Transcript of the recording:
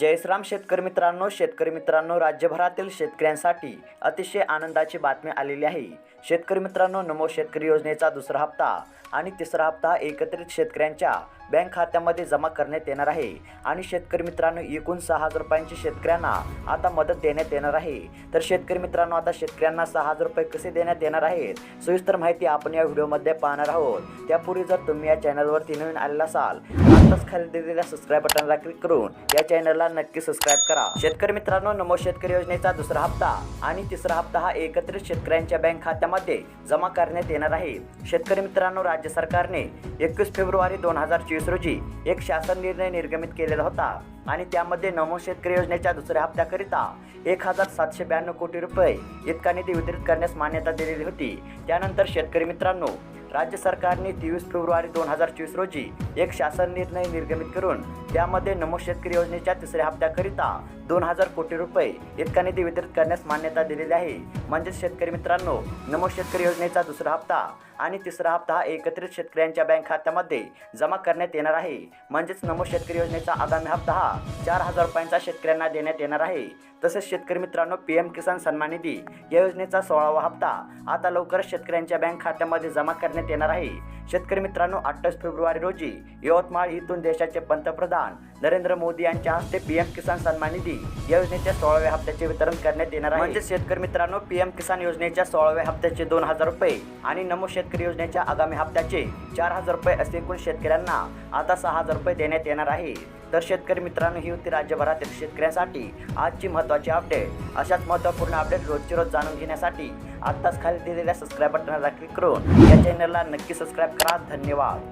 जयश्राम शेतकरी मित्रांनो शेतकरी मित्रांनो राज्यभरातील शेतकऱ्यांसाठी अतिशय आनंदाची बातमी आलेली आहे. शेतकरी मित्रांनो नमो शेतकरी योजनेचा दुसरा हप्ता आणि तिसरा हप्ता एकत्रित शेतकऱ्यांच्या बँक खात्यामध्ये जमा करण्यात येणार आहे. आणि शेतकरी मित्रांनो एकूण सहा हजार रुपयांची शेतकऱ्यांना आता मदत देण्यात येणार आहे. तर शेतकरी मित्रांनो आता शेतकऱ्यांना सहा हजार रुपये कसे देण्यात येणार आहेत? सविस्तर माहिती आपण या व्हिडिओमध्ये पाहणार आहोत. त्यापूर्वी जर तुम्ही या चॅनलवरती नवीन आलेला असाल आताच खाली दिलेल्या सबस्क्राईब बटनला क्लिक करून या चॅनलला नक्की सबस्क्राईब करा. शेतकरी मित्रांनो नमो शेतकरी योजनेचा दुसरा हप्ता आणि तिसरा हप्ता हा एकत्रित शेतकऱ्यांच्या बँक खात्यामध्ये जमा करण्यात येणार आहे. शेतकरी मित्रांनो राज्य सरकारने एकवीस फेब्रुवारी दोन हजार चोवीस रोजी एक शासन निर्णय निर्गमित केलेला होता आणि त्यामध्ये नमो शेतकरी योजनेच्या दुसऱ्या हप्त्याकरिता एक हजार सातशे ब्याण्णव कोटी रुपये इतका निधी वितरित करण्यास मान्यता दिलेली होती. त्यानंतर शेतकरी मित्रांनो राज्य सरकारने तेवीस फेब्रुवारी दोन हजार चोवीस रोजी एक शासन निर्णय निर्गमित करून त्यामध्ये नमो शेतकरी योजनेच्या तिसऱ्या हप्त्याकरिता दोन हजार कोटी रुपये इतका निधी वितरित करण्यास मान्यता दिलेली आहे. म्हणजेच शेतकरी मित्रांनो नमो शेतकरी योजनेचा दुसरा हप्ता आणि तिसरा हप्ता हा एकत्रित शेतकऱ्यांच्या बँक खात्यामध्ये जमा करण्यात येणार आहे. म्हणजेच नमो शेतकरी योजनेचा आगामी हप्ता हा चार हजार रुपयांचा शेतकऱ्यांना देण्यात येणार आहे. तसेच शेतकरी मित्रांनो पी एम किसान सन्मान निधी या योजनेचा सोळावा हप्ता आता लवकरच शेतकऱ्यांच्या बँक खात्यामध्ये जमा करण्यात येणार आहे. शेतकरी मित्रांनो अठ्ठावीस फेब्रुवारी रोजी यवतमाळ इथून देशाचे पंतप्रधान नरेंद्र मोदी यांच्या हस्ते पी एम किसान सन्मान निधी या योजनेच्या सोळाव्या हप्त्याचे वितरण करण्यात येणार आहे. म्हणजे शेतकरी मित्रांनो पी एम किसान योजनेच्या सोळाव्या हप्त्याचे दोन हजार रुपये आणि नमो शेतकरी योजनेच्या आगामी हप्त्याचे चार हजार रुपये असे एकूण शेतकऱ्यांना आता सहा हजार रुपये देण्यात येणार आहे. तर शेतकरी मित्रांनो ही होती राज्यभरातील शेतकऱ्यांसाठी आजची महत्त्वाची अपडेट अशाच महत्त्वपूर्ण अपडेट रोजची रोज जाणून घेण्यासाठी आत्ताच खाली दिलेल्या सबस्क्राईब बटनाला क्लिक करून या चॅनलला नक्की सबस्क्राईब करा. धन्यवाद.